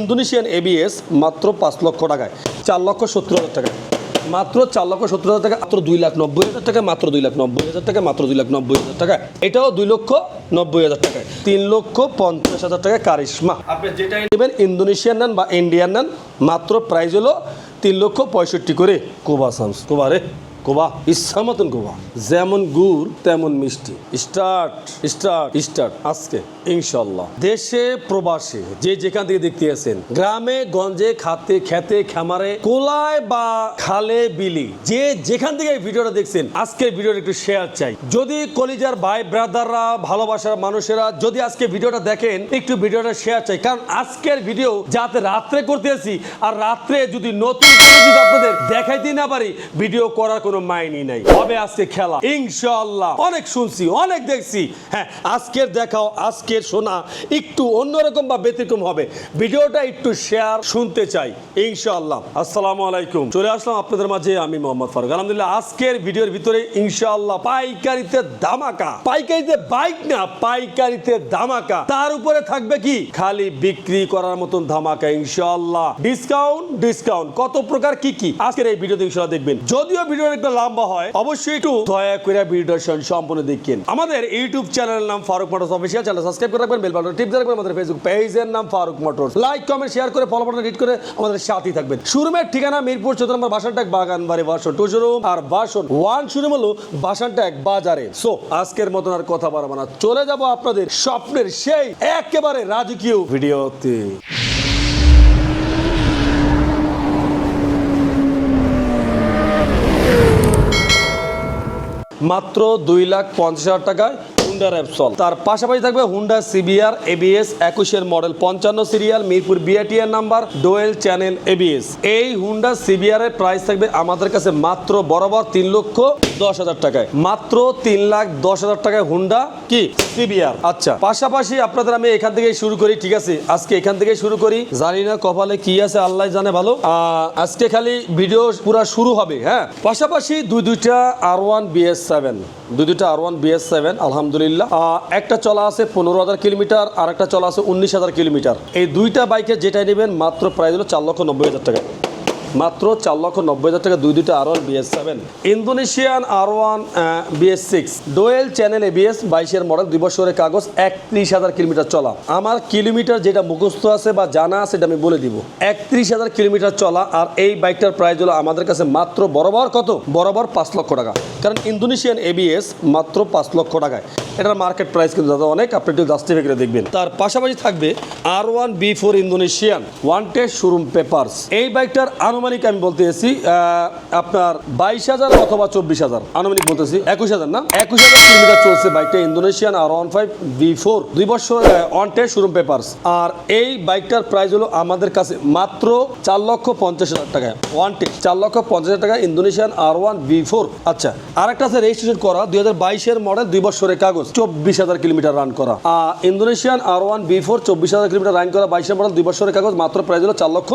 Indonesian ABS মাত্র পাঁচ লক্ষ টাকায়, চার লক্ষ সত্তর হাজার টাকায়। মাত্র চার লক্ষ সত্তর হাজার টাকা মাত্র দুই লাখ নব্বই হাজার টাকা মাত্র দুই লাখ নব্বই হাজার টাকা মাত্র দুই লাখ নব্বই হাজার টাকা এটাও দুই লক্ষ নব্বই হাজার টাকায়। তিন লক্ষ পঞ্চাশ হাজার টাকা কারিশমা। আপনি যেটাই নেবেন ইন্দোনেশিয়ান নেন বা ইন্ডিয়ান নেন, মাত্র প্রাইস হলো তিন লক্ষ পঁয়ষট্টি করে। কোবা সামস, কোবা রে, কোবা, ইচ্ছা মতন কোবা। যেমন গুড়, তেমন মিষ্টি। স্টার্ট স্টার্ট স্টার্ট, আজকে। ইনশাল্লাহ দেশে, প্রবাসে, যে যেখান থেকে দেখতে আছেন, গ্রামে, গঞ্জে, খাতে, খেতে, খামারে, কোলায় বা খালে বিলি, যে যেখান থেকে ভিডিওটা দেখছেন আজকে ভিডিওটা একটু শেয়ার চাই। যদি কলিজার ভাই ব্রাদাররা ভালোবাসার মানুষেরা যদি আজকে ভিডিওটা দেখেন, একটু ভিডিওটা শেয়ার চাই। কারণ আজকের ভিডিও যাতে রাত্রে করতে আসি আর রাত্রে যদি নতুন যদি আপনাদের দেখাইতে না পারি ভিডিও করার কোনো মাইনই নাই। হবে আজকে খেলা। ইনশাআল্লাহ। অনেক শুনছি, অনেক দেখছি। হ্যাঁ আজকের দেখাও আজকের শোনা একটু অন্যরকম বা ব্যতিক্রম হবে। ভিডিওটা একটু শেয়ার শুনতে চাই, ইনশাআল্লাহ। আসসালামু আলাইকুম। চলে আসলাম আপনাদের মাঝে, আমি মোহাম্মদ ফারুক। আলহামদুলিল্লাহ, আজকের ভিডিওর ভিতরে ইনশাআল্লাহ পাইকারিতে ধামাকা। পাইকারিতে বাইক না, পাইকারিতে ধামাকা। তার উপরে থাকবে কি? খালি বিক্রি করার মতন ধামাকা, ইনশাআল্লাহ। ডিসকাউন্ট ডিসকাউন্ট কত প্রকার কি কি? আজকের এই ভিডিওতে ইনশাআল্লাহ দেখবেন। যদিও ভিডিওটা একটু লম্বা হয়, অবশ্যই একটু দয়া করে ভিডিওটা সম্পূর্ণ দেখেন। আমাদের ইউটিউব চ্যানেলের নাম Faruk motors official channel subscribe করে রাখবেন বেল বাটন টিপ দিয়ে রাখবেন আমাদের ফেসবুক পেজের নাম Faruk motors. Like comment share করে ফলো বাটন হিট করে আমাদের সাথেই থাকবেন। শোরুমের ঠিকানা মিরপুর চৌদ্দ নম্বর বাসানটাক বাগান বাড়ি বাসন টু শোরুম আর বাসন ওয়ান শোরুম হলো বাসানটাক বাজারে। সো আজকের মতন আর কথা বাড়াবো না। চলে যাব আপনাদের স্বপ্নের সেই একেবারে রাজকীয় ভিডিওতে। মাত্র দুই লাখ পঞ্চাশ হাজার টাকায় হুন্ডা র্যাপসল তার পাশাপাশি থাকবে হুন্ডা সিবিআর এবিএস একুশের মডেল, পঞ্চান্ন সিরিয়াল, মিরপুর বিআটিআর নাম্বার ডোয়েল চ্যানেল এবিএস এই হুন্ডা সিবিআর এর প্রাইস থাকবে আমাদের কাছে মাত্র বরাবর তিন লক্ষ দশ হাজার টাকায়। মাত্র তিন লাখ দশ হাজার টাকায় হুন্ডা কি? সিবিআর আচ্ছা পাশাপাশি আপনাদের আমি এখান থেকে শুরু করি, ঠিক আছে? আজকে এখান থেকে শুরু করি। জানি না কপালে কি আছে, আল্লাহ জানে ভালো। আজকে খালি ভিডিও পুরা শুরু হবে হ্যাঁ? পাশাপাশি দুই দুইটা আর ওয়ান বিএস সেভেন দুই দুইটা আর ওয়ান বিএস সেভেন আলহামদুলিল্লাহ। আহ, একটা চলা আছে পনেরো হাজার কিলোমিটার আর একটা চলা আছে উনিশ হাজার কিলোমিটার। এই দুইটা বাইকে যেটা নেবেন মাত্র প্রাইস হলো চার লক্ষ নব্বই হাজার টাকা। মাত্র চার লক্ষ নব্বই হাজার টাকা, দুই দুইটা আর ওয়ান বিএস সেভেন ইন্দোনেশিয়ান আর one BS six dual channel ABS বাইশের মডেল, দুই বছরের কাগজ, একত্রিশ হাজার কিলোমিটার চলা। আমার কিলোমিটার যেটা মুখস্থ আছে বা জানা আছে, সেটা আমি বলে দিব। একত্রিশ হাজার কিলোমিটার চলা, আর এই বাইকটার প্রাইস হলো আমাদের কাছে মাত্র বরাবর কত? বরাবর পাঁচ লক্ষ টাকা। কারণ ইন্দোনেশিয়ান এবিএস মাত্র পাঁচ লক্ষ টাকায়। এটার মার্কেট প্রাইস কিন্তু দাদা অনেক, আপনি একটু জাস্টিফাই করে দেখবেন। তার পাশাপাশি থাকবে R one B four Indonesian one test showroom papers এই বাইকটার আনুমানিক আমি বলতে এসেছি আপনার বাইশ হাজার অথবা চব্বিশ হাজার। আনুমানিক বলতেছি, একুশ হাজার না? একুশ হাজার কিলোমিটার চলছে বাইকটা Indonesian R one five B four. দুই বছর ওয়ান টেস্ট শোরুম পেপার্স আর এই বাইকটার প্রাইস হলো আমাদের কাছে মাত্র চার লক্ষ পঞ্চাশ হাজার টাকায় ওয়ান টেস্ট চার লক্ষ পঞ্চাশ হাজার টাকা, Indonesian R one B four. আচ্ছা আরেকটা আছে রেজিস্ট্রেশন করা, দুই হাজার বাইশের মডেল দুই বছরের কাগজ, চব্বিশ হাজার কিলোমিটার রান করা। আর Indonesian R one B four, চব্বিশ হাজার কিলোমিটার রান করা, বাইশের মডেল দুই বছরের কাগজ, মাত্র প্রাইস হলো চার লক্ষ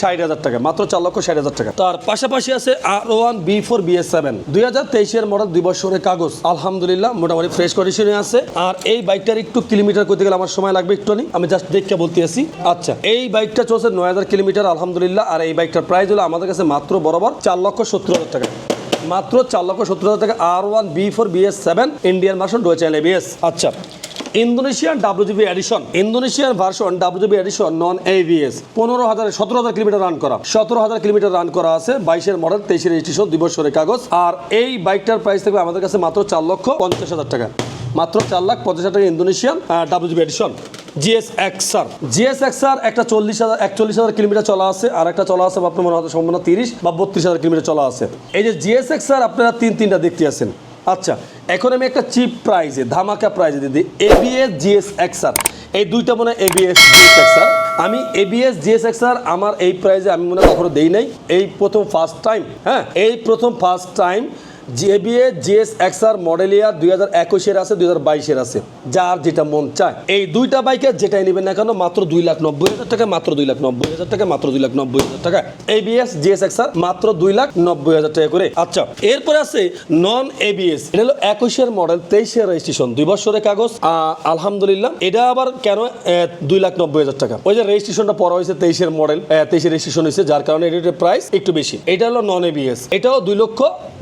ষাট হাজার টাকা, মাত্র চার লক্ষ ষাট হাজার টাকা। তার পাশাপাশি আছে R one B four B S seven দুই হাজার তেইশের মডেল দুই বছরের কাগজ। আলহামদুলিল্লাহ, মোটামুটি ফ্রেশ কন্ডিশনে আছে। আর এই বাইকটার একটু কিলোমিটার করতে গেলে আমার সময় লাগবে একটু আমি জাস্ট দেখতে বলতে আসি আচ্ছা এই বাইকটা চলছে নয় হাজার কিলোমিটার আলহামদুলিল্লাহ। আর এই বাইকটার প্রাইস হলো আমাদের কাছে মাত্র বরাবর চার লক্ষ সত্তর হাজার টাকা। মাত্র চার লক্ষ সত্তর হাজার টাকা R one B four BS seven Indian version dual channel ABS আচ্ছা Indonesian WGP edition Indonesian version WGP edition non ABS পনেরো হাজার, সতেরো হাজার কিলোমিটার রান করা। সতেরো হাজার কিলোমিটার রান করা আছে, বাইশের মডেল তেইশের রেজিস্ট্রেশন দুই বছরের কাগজ। আর এই বাইকটার প্রাইস থাকবে আমাদের কাছে মাত্র চার লক্ষ পঞ্চাশ হাজার টাকা। মাত্র চার লাখ পঞ্চাশ হাজার টাকা Indonesian WGP edition GS XR GS XR একটা চল্লিশ হাজার, একচল্লিশ হাজার কিলোমিটার চলা আছে, আর একটা চলা আছে আপনার মনে হয় সম্পূর্ণ তিরিশ বা বত্রিশ হাজার কিলোমিটার চলা আছে। এই যে জিএস এক্সার আপনারা তিন তিনটা দেখতে আছেন। আচ্ছা এখন আমি একটা চিপ প্রাইজে ধামাকা প্রাইজে দিদি এবিএস জিএস এক্সার এই দুইটা মনে হয় এবিএস জিএস এক্সার আমি এবিএস জিএস এক্সার আমার এই প্রাইজে আমি মনে কখনো দেই নাই। এই প্রথম ফার্স্ট টাইম হ্যাঁ? এই প্রথম ফার্স্ট টাইম জেবিএ জিএস এক্সআর মডেল ইয়ার দুই হাজার একুশের আছে, দুই হাজার বাইশের আছে। যার যেটা মন চায়। এই দুইটা বাইকের যেটাই নেবেন না কেন, মাত্র দুই লাখ নব্বই হাজার টাকা, মাত্র দুই লাখ নব্বই হাজার টাকা, মাত্র দুই লাখ নব্বই হাজার টাকা। এবিএস জিএস এক্সআর মাত্র দুই লাখ নব্বই হাজার টাকা করে। আচ্ছা এরপরে আছে নন এবিএস এটা হলো একুশের মডেল, তেইশের রেজিস্ট্রেশন, দুই বছরের কাগজ। আলহামদুলিল্লাহ, এটা আবার কেন দুই লাখ নব্বই হাজার টাকা? ওই যে রেজিস্ট্রেশনটা পড়া হয়েছে, তেইশের মডেল তেইশের রেজিস্ট্রেশন হয়েছে, যার কারণে এটার প্রাইস একটু বেশি। এটা হলো নন এবিএস এটাও দুই লক্ষ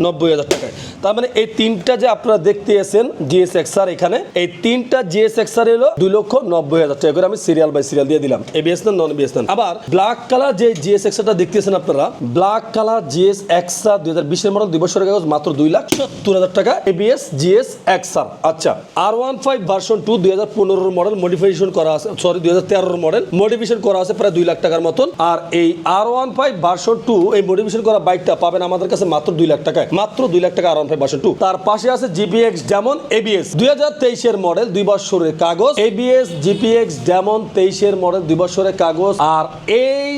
নব্বই হাজার টাকায় তার মানে এই তিনটা যে আপনারা দেখতে এসেন জিএস এক্সআর এখানে, এই তিনটা জিএস এক্সআর এলো দুই লক্ষ নব্বই হাজার টাকা করে। আমি সিরিয়াল বাই সিরিয়াল দিয়ে দিলাম। এবিএস না নন এবিএস আবার ব্ল্যাক কালার যে জিএস এক্সআরটা দেখতেছেন আপনারা ব্ল্যাক কালার জিএস এক্সআর দুই হাজার বিশের মডেল দুই বছরের কাগজ, মাত্র দুই লাখ সত্তর হাজার টাকা। এবিএস জিএস এক্সআর আচ্ছা R one five version two দুই হাজার পনেরোর মডেল মডিফিকেশন করা আছে সরি দুই হাজার তেরোর মডেল মডিফিকেশন করা আছে প্রায় দুই লাখ টাকার মতন। আর এই R one five version two এই মডিফিকেশন করা বাইকটা পাবেন আমাদের কাছে মাত্র দুই লাখ টাকায়। মাত্র দুই লাখ টাকা আর ফাইভ ভার্সন টু তার পাশে আছে জিপিএক্স যেমন এবিএস দুই হাজার তেইশের মডেল দুই বছরের কাগজ। এবিএস জিপিএক্স যেমন তেইশের মডেল দুই বছরের কাগজ। আর এই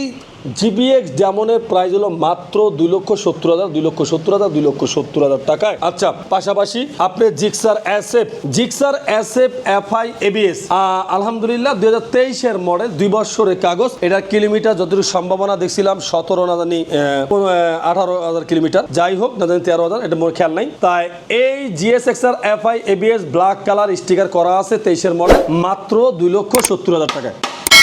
জিবিএক্স যেমনের প্রাইস হলো মাত্র দুই লক্ষ সত্তর হাজার, দুই লক্ষ সত্তর হাজার, দুই লক্ষ সত্তর হাজার টাকায়। আচ্ছা পাশাপাশি আপনি Gixxer SF Gixxer SF FI ABS আলহামদুলিল্লাহ দুই হাজার তেইশের মডেল দুই বছরের কাগজ। এটার কিলোমিটার যতটুকু সম্ভাবনা দেখছিলাম, সতেরো না জানি আঠারো হাজার কিলোমিটার। যাই হোক, না জানি তেরো হাজার, এটা মোর খেয়াল নাই। তাই এই GS XR FI ABS black colour sticker করা আছে তেইশের মডেল মাত্র দুই লক্ষ সত্তর হাজার টাকায়।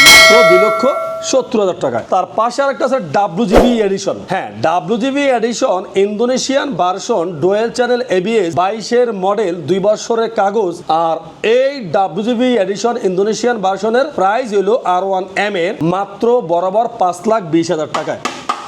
মাত্র দুই লক্ষ সত্তর হাজার টাকায়। তার পাশে আরেকটা আছে ডাব্লুজিবি এডিশন হ্যাঁ WGP edition Indonesian version dual channel ABS বাইশের মডেল দুই বছরের কাগজ, আর এই ডাব্লুজিবি এডিশন ইন্দোনেশিয়ান ভার্সনের প্রাইস হলো আর ওয়ান এম এর মাত্র বরাবর পাঁচ লাখ বিশ হাজার টাকায়।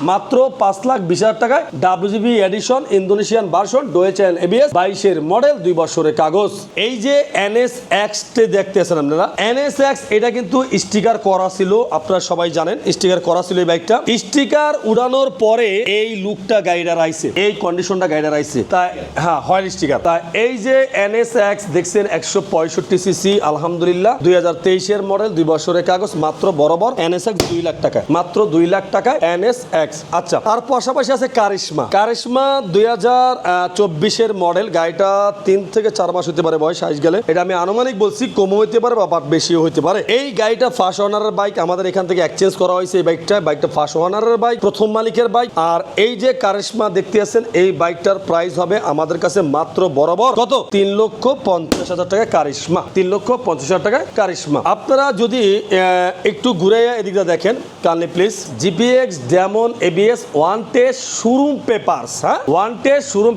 মাত্র পাঁচ লাখ বিশ হাজার টাকায় WGP edition Indonesian version dual channel ABS বাইশের মডেল দুই বছরের কাগজ। এই যে এনএস এক্স তে দেখতেছেন আপনারা এনএস এক্স এটা কিন্তু স্টিকার করা ছিল, আপনারা সবাই জানেন স্টিকার করা ছিল এই বাইকটা। স্টিকার উড়ানোর পরে এই লুকটা গাইডার আইছে এই কন্ডিশনটা গাইডার আইছে তাই হ্যাঁ হয় স্টিকার তা এই যে এনএস এক্স দেখছেন একশো পঁয়ষট্টি সিসি, আলহামদুলিল্লাহ, দুই হাজার তেইশের মডেল দুই বছরের কাগজ, মাত্র বরাবর এনএস এক্স দুই লাখ টাকা মাত্র দুই লাখ টাকায় এনএস এক্স আচ্ছা তার পাশাপাশি আছে কারিশমা কারিশমা দুই হাজার চব্বিশের মডেল গাড়িটা তিন থেকে চার মাস হতে পারে, বয়স আইস গেলে। এটা আমি আনুমানিক বলছি, কমও পারে বা বেশিও পারে। এই গাড়িটা ফার্স্ট ওনারের বাইক আমাদের এখান থেকে এক্সচেঞ্জ করা হয়েছে এই বাইকটা বাইকটা ফার্স্ট ওনারের বাইক প্রথম মালিকের বাইক আর এই যে কারিশমা দেখতে আছেন, এই বাইকটার প্রাইস হবে আমাদের কাছে মাত্র বরাবর কত? তিন লক্ষ পঞ্চাশ হাজার টাকা কারিশমা তিন লক্ষ পঞ্চাশ হাজার টাকা কারিশমা আপনারা যদি একটু ঘুরে এদিকটা দেখেন Kalni please GPX Demon ABS one test showroom papers হ্যাঁ? ওয়ান টেস্ট শোরুম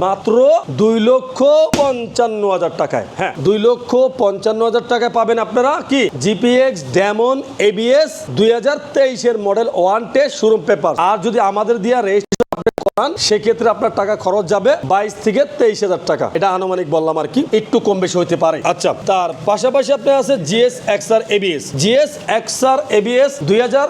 মাত্র দুই লক্ষ পঞ্চান্ন হাজার টাকায় হ্যাঁ? দুই লক্ষ পঞ্চান্ন হাজার টাকায় পাবেন আপনারা কি? জিপিএক্স ডেমন এবিএস দুই হাজার তেইশের model one test showroom paper আর যদি আমাদের দিয়া রেজিস্ট্রেশন করান সেক্ষেত্রে আপনার টাকা খরচ যাবে বাইশ থেকে তেইশ হাজার টাকা। এটা আনুমানিক বললাম আর কি একটু কম বেশি হতে পারে। আচ্ছা। তার পাশাপাশি আপনার আছে GS XR ABS. GS XR ABS দুই হাজার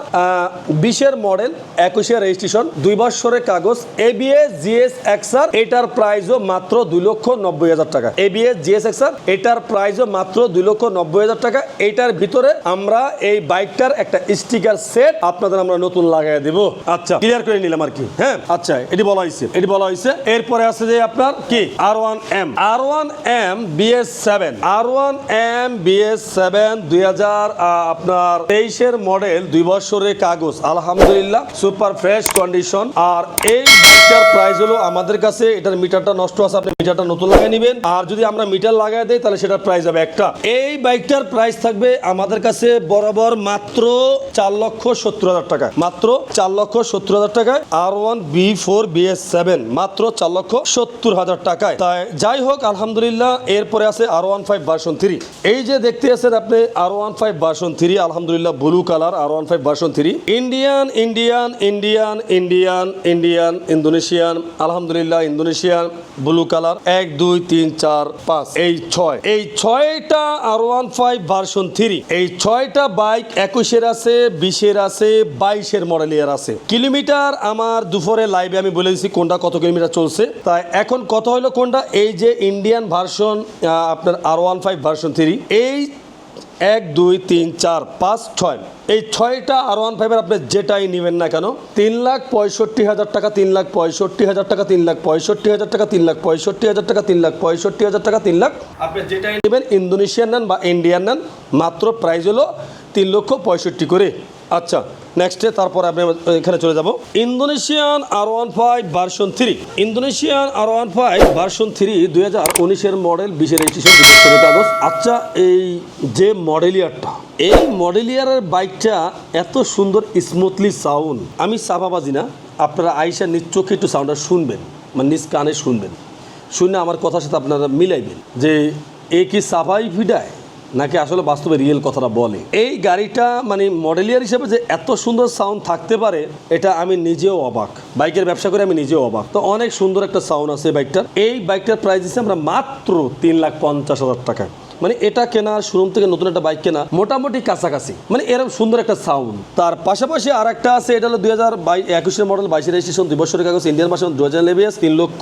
বিশের মডেল একুশে রেজিস্ট্রেশন দুই বছরের কাগজ। এবিএস জিএস এক্সআর এটার প্রাইসও মাত্র দুই লক্ষ নব্বই হাজার টাকা। এবিএস জিএস এক্সআর এটার প্রাইসও মাত্র দুই লক্ষ নব্বই হাজার টাকা। এটার ভিতরে আমরা এই বাইকটার একটা স্টিকার সেট আপনাদের আমরা নতুন লাগাই দেব। আচ্ছা ক্লিয়ার করে নিলাম আর কি। হ্যাঁ আচ্ছা এটি বলা হয়েছে। এটি বলা হয়েছে। এরপরে আছে যে আপনার কি? R one M R one M BS seven R one M BS seven দুই হাজার আপনার তেইশের মডেল দুই বছরের কাগজ। আলহামদুলিল্লাহ সুপার ফ্রেশ কন্ডিশন আর এই প্রাইস হলো আমাদের কাছে এটার মিটারটা নষ্ট আছে আপনি মিটারটা নতুন লাগিয়ে নেবেন। আর যদি আমরা মিটার লাগাই দেই তাহলে সেটার প্রাইস হবে একটা। এই বাইকটার প্রাইস থাকবে আমাদের কাছে বরাবর মাত্র চার লক্ষ সত্তর হাজার টাকা। মাত্র চার লক্ষ সত্তর হাজার টাকায় R one B four BS seven মাত্র চার লক্ষ সত্তর হাজার টাকায়। তাই যাই হোক, আলহামদুলিল্লাহ, এরপরে আছে R one five version three এই যে দেখতে আছেন আপনি R one five version three আলহামদুলিল্লাহ blue colour R one five version three Indian Indian Indian Indian Indian Indonesian আলহামদুলিল্লাহ ইন্দোনেশিয়ান ব্লু কালার এক, দুই, তিন, চার, পাঁচ। এই ছয়। এই ছয়টা R one five version three এই ছয়টা বাইক একুশের আছে, বিশের আছে, বাইশের মডেল মডেলের আছে। কিলোমিটার আমার দুপুরে লাইভে আমি বলে দিচ্ছি কোনটা কত কিলোমিটার চলছে। তাই এখন কত হলো কোনটা? এই যে ইন্ডিয়ান ভার্সন আপনার R one five version three এই এক, দুই, তিন, চার, পাঁচ, ছয়। এই ছয়টা আর ওয়ান ফাইভের আপনি যেটাই নেবেন না কেন, তিন লাখ পঁয়ষট্টি হাজার টাকা, তিন লাখ পঁয়ষট্টি হাজার টাকা, তিন লাখ পঁয়ষট্টি হাজার টাকা, তিন লাখ পঁয়ষট্টি হাজার টাকা, তিন লাখ পঁয়ষট্টি হাজার টাকা, তিন লাখ। আপনি যেটাই নেবেন ইন্দোনেশিয়ান নেন বা ইন্ডিয়ান নেন, মাত্র প্রাইস হলো তিন লক্ষ পঁয়ষট্টি করে। আচ্ছা নেক্সটে তারপর আপনি এখানে চলে যাব। Indonesian R one five version three Indonesian R one five version three দুই হাজার উনিশের মডেল বিশের রেজিস্ট্রেশন কাগজ আচ্ছা এই যে মডেলিয়ারটা এই মডেলিয়ারের বাইকটা এত সুন্দর স্মুথলি সাউন্ড আমি চাপাবাজি না, আপনারা আইসা নিজ চোখে একটু সাউন্ডটা শুনবেন মানে নিজ কানে শুনবেন। শুনে আমার কথার সাথে আপনারা মিলাইবেন যে, এ কি সাফাই ফিডায়? নাকি আসলে বাস্তবে রিয়েল কথাটা বলে? এই গাড়িটা মানে মডেলিয়ার হিসেবে যে এত সুন্দর সাউন্ড থাকতে পারে, এটা আমি নিজেও অবাক। বাইকের ব্যবসা করে আমি নিজেও অবাক। তো অনেক সুন্দর একটা সাউন্ড আছে বাইকটার। এই বাইকটার প্রাইস দিচ্ছি আমরা মাত্র তিন লাখ পঞ্চাশ হাজার টাকা মানে এটা কেনা শোরুম থেকে নতুন একটা বাইক কেনা মোটামুটি কাছাকাছি। মানে এরকম সুন্দর একটা সাউন্ড তার পাশাপাশি আর একটা আছে, এটা হলো দুই হাজার একুশের মডেল বাইশের রেজিস্ট্রেশন দুই বছরের কাগজ ইন্ডিয়ান ভার্সন দু হাজার লেবিয়াস তিন লক্ষ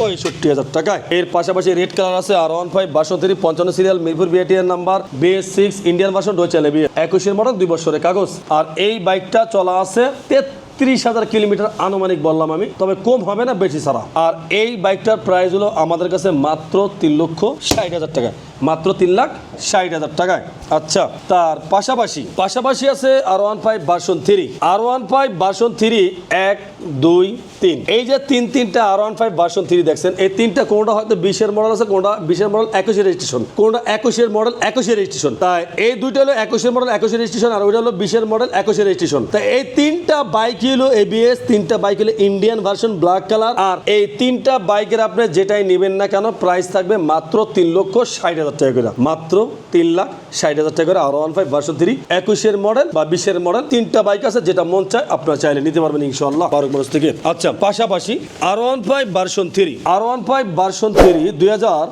পঁয়ষট্টি হাজার টাকায়। এর পাশাপাশি রেড কালার আছে আর ওয়ান ফাইভ বাষট্টি, পঞ্চান্ন serial Mirpur বিআটিএর number BS six Indian version ডোয়েচে লেবিয়া একুশের মডেল দুই বছরের কাগজ। আর এই বাইকটা চলা আছে তেত্রিশ হাজার কিলোমিটার আনুমানিক বললাম আমি, তবে কম হবে না, বেশি ছাড়া। আর এই বাইকটার প্রাইস হলো আমাদের কাছে মাত্র তিন লক্ষ ষাট হাজার টাকা। মাত্র তিন লাখ ষাট হাজার টাকায়। আচ্ছা তার পাশাপাশি পাশাপাশি আছে R one five version three R one five version three এক, দুই, তিন। এই যে তিন তিনটা R one five version three দেখছেন, এই তিনটা কোনটা হয়তো বিশের মডেল আছে, কোনটা বিশের মডেল একুশের রেজিস্ট্রেশন কোনটা একুশের মডেল একুশের রেজিস্ট্রেশন তাই এই দুইটা হলো একুশের মডেল একুশের রেজিস্ট্রেশন আর ওইটা হলো বিশের মডেল একুশের রেজিস্ট্রেশন তাই এই তিনটা বাইক হলো এবিএস তিনটা বাইক হলো ইন্ডিয়ান ভার্সন ব্ল্যাক কালার আর এই তিনটা বাইকের আপনি যেটাই নেবেন না কেন প্রাইস থাকবে মাত্র তিন লক্ষ ষাট হাজার টাকা করে। মাত্র তিন লাখ ষাট হাজার টাকা করে R one five version three একুশের মডেল বা বিশের মডেল তিনটা বাইক আছে, যেটা মন চায় আপনারা চাইলে নিতে পারবেন ইনশাল্লাহ বারো মানুষ থেকে। আচ্ছা পাশাপাশি R one five version three R one five version three দুই হাজার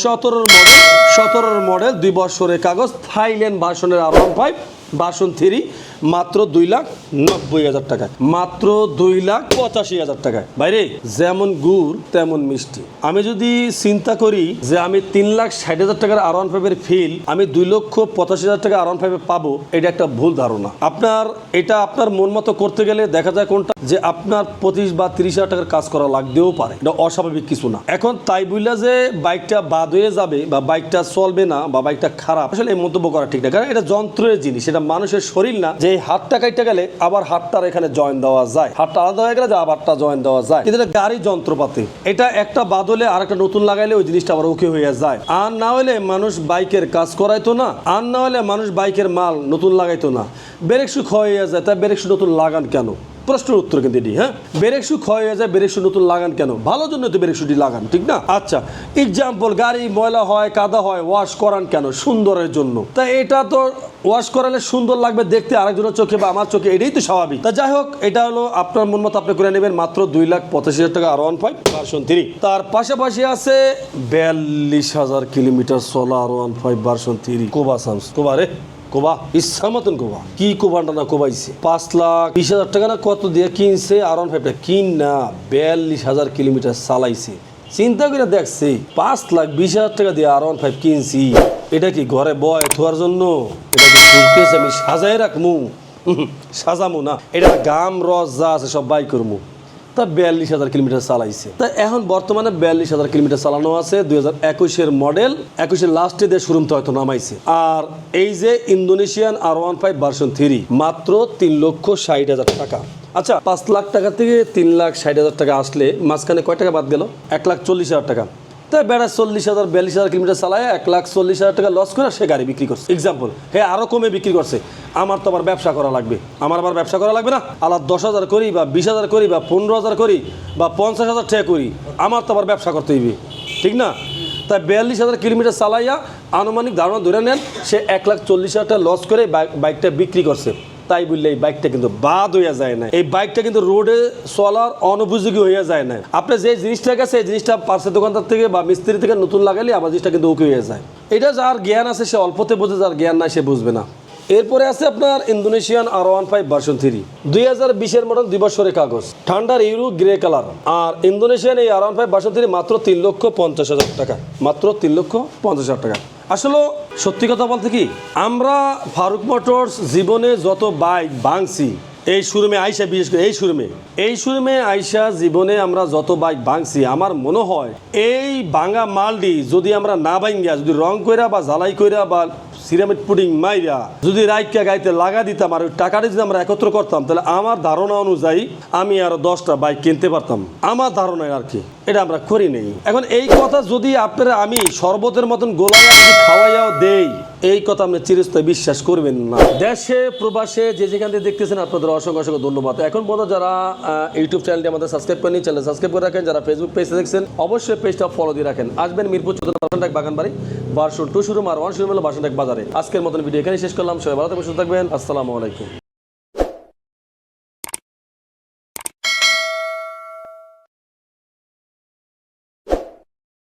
সতেরোর মডেল সতেরোর মডেল দুই বছরের কাগজ, থাইল্যান্ড ভার্সনের R one five version three মাত্র দুই লাখ নব্বই হাজার টাকায় মাত্র দুই লাখ পঁচাশি হাজার টাকায়। বাইরে, যেমন গুড়, তেমন মিষ্টি। আমি যদি চিন্তা করি যে আমি তিন লাখ ষাট হাজার টাকার আর ওয়ান ফাইভের ফিল আমি দুই লক্ষ পঁচাশি হাজার টাকা আর ওয়ান পাবো, এটা একটা ভুল ধারণা। আপনার, এটা আপনার মন মতো করতে গেলে দেখা যায় কোনটা? যে আপনার পঁচিশ বা তিরিশ হাজার টাকার কাজ করা লাগতেও পারে। এটা অস্বাভাবিক কিছু না। এখন তাই বুঝলা যে বাইকটা বাদ হয়ে যাবে বা বাইকটা চলবে না বা বাইকটা খারাপ, আসলে এই মন্তব্য করা ঠিক না। কারণ এটা যন্ত্রের জিনিস, এটা মানুষের শরীর না যে এই হাতটা কাটতে গেলে আবার হাতটার এখানে জয়েন দেওয়া যায়। হাতটা আলাদা হয়ে গেলে যে আবারটা জয়েন দেওয়া যায়। কিন্তু এটা গাড়ি যন্ত্রপাতি। এটা একটা বাদলে আর একটা নতুন লাগাইলে ওই জিনিসটা আবার ওকে হয়ে যায়। আর না হলে মানুষ বাইকের কাজ করাইতো না, আর না হলে মানুষ বাইকের মাল নতুন লাগাইতো না। ব্রেক শু ক্ষয় হয়ে যায় তাই ব্রেক শু নতুন লাগান কেন? প্রশ্নের উত্তর কিন্তু এটি হ্যাঁ? ব্রেক শু ক্ষয় হয়ে যায় ব্রেক শু নতুন লাগান কেন? ভালো জন্য তো ব্রেক শুটি লাগান, ঠিক না? আচ্ছা এক্সাম্পল গাড়ি, ময়লা হয়, কাদা হয় ওয়াশ করান কেন? সুন্দরের জন্য। তা এটা তো ওয়াশ করালে সুন্দর লাগবে দেখতে আরেকজনের চোখে বা আমার চোখে, এটাই তো স্বাভাবিক। তা যাই হোক, এটা হলো আপনার মন মতো আপনি করে নেবেন মাত্র দুই লাখ পঁচাশি হাজার টাকা, R one five version three তার পাশাপাশি আছে বিয়াল্লিশ হাজার কিলোমিটার চলা R one five version three কোবা সামস কোবা রে কোবা ইচ্ছা মতন কোবা। কি কোবানটা না কোবাইছে? পাঁচ লাখ বিশ হাজার টাকা না কত দিয়ে কিনছে? আর ওয়ান ফাইভটা কিন না বিয়াল্লিশ হাজার কিলোমিটার চালাইছে। চিন্তা করে দেখছি, পাঁচ লাখ বিশ হাজার টাকা দিয়ে আর ওয়ান ফাইভ কিনছি। এটা কি ঘরে বয় থোয়ার জন্য? এটা কি আমি সাজাই রাখমু? সাজামু না। এটা গাম রস যা আছে সব বাই করমু। তা বিয়াল্লিশ হাজার কিলোমিটার চালাইছে। তা এখন বর্তমানে বিয়াল্লিশ হাজার কিলোমিটার চালানো আছে, দুই হাজার একুশের মডেল, একুশের লাস্টে দিয়ে শুরু তো হয়তো নামাইছে। আর এই যে Indonesian R one five version three, মাত্র তিন লক্ষ ষাট হাজার টাকা। আচ্ছা পাঁচ লাখ টাকা থেকে তিন লাখ ষাট হাজার টাকা আসলে, মাঝখানে কয় টাকা বাদ গেল? এক লাখ চল্লিশ হাজার টাকা। তাই বেড়া চল্লিশ হাজার, বিয়াল্লিশ হাজার কিলোমিটার চালায়, এক লাখ চল্লিশ হাজার টাকা লস করে সে গাড়ি বিক্রি করছে। এক্সাম্পল হ্যাঁ আরও কমে বিক্রি করছে। আমার তো আবার ব্যবসা করা লাগবে। আমার আবার ব্যবসা করা লাগবে না? আলাদা দশ হাজার করি বা বিশ হাজার করি বা পনেরো হাজার করি বা পঞ্চাশ হাজার টাকা করি, আমার তো আবার ব্যবসা করতে হইবে। ঠিক না? তাই বিয়াল্লিশ হাজার কিলোমিটার চালাইয়া আনুমানিক ধারণা ধরে নেন, সে এক লাখ চল্লিশ হাজার টাকা লস করে বাইক- বাইকটা বিক্রি করছে। তাই বললে এই বাইকটা কিন্তু বাদ হইয়া যায় না এই বাইকটা কিন্তু রোডে চলার অনুপযোগী হইয়া যায় না আপনি যে জিনিসটা গেছে, এই জিনিসটা পার্সের দোকানদার থেকে বা মিস্ত্রি থেকে নতুন লাগালে আমার জিনিসটা কিন্তু ওকে হয়ে যায়। এটা যার জ্ঞান আছে, সে অল্পতে বোঝে, যার জ্ঞান নাই, সে বুঝবে না। এরপরে আছে আপনার Indonesian R one five version three দুই হাজার বিশের মডেল দুই বছরের কাগজ। ঠান্ডার ইউরো গ্রে কালার আর ইন্দোনেশিয়ান এই R one five version three মাত্র তিন লক্ষ পঞ্চাশ হাজার টাকা। মাত্র তিন লক্ষ পঞ্চাশ হাজার টাকা। আসলে সত্যি কথা বলতে কি, আমরা ফারুক মোটরস জীবনে যত বাইক ভাঙছি, এই শোরুমে আইসা, বিশেষ করে এই শোরুমে এই শোরুমে আইসা জীবনে আমরা যত বাইক ভাঙছি, আমার মনে হয় এই ভাঙা মালটি যদি আমরা না ভাঙ্গিয়া যদি রং কইরা বা জ্বালাই কইরা বা সিরামিক পুডিং মাইরা যদি রাইকা গাইতে লাগা দিতাম আর ওই টাকাটা যদি আমরা একত্র করতাম, তাহলে আমার ধারণা অনুযায়ী আমি আরও দশটা বাইক কিনতে পারতাম। আমার ধারণায় আর কি, এটা আমরা করি নেই। এখন এই কথা যদি আপনারা আমি শরবতের মতন গোলায়া খাওয়াইয়াও দেই, এই কথা আপনি চিরস্থায় বিশ্বাস করবেন না। দেশে, প্রবাসে যে যেখান থেকে দেখতেছেন আপনাদের অসংখ্য অসংখ্য ধন্যবাদ। এখন পর্যন্ত যারা ইউটিউব চ্যানেলটি আমাদের সাবস্ক্রাইব করেনি চ্যানেল সাবস্ক্রাইব করে রাখেন। যারা ফেসবুক পেজে দেখছেন, অবশ্যই পেজটা ফলো দিয়ে রাখেন। আসবেন মিরপুর চৌধুরী বাসনটাক বাগান বাড়ি ভার্সন টু শুরু আর ওয়ান শুরুম হলো বাসনটাক বাজারে। আজকের মতন ভিডিও এখানে শেষ করলাম। সবাই ভালো থাকবেন সুস্থ থাকবেন। আসসালামু আলাইকুম।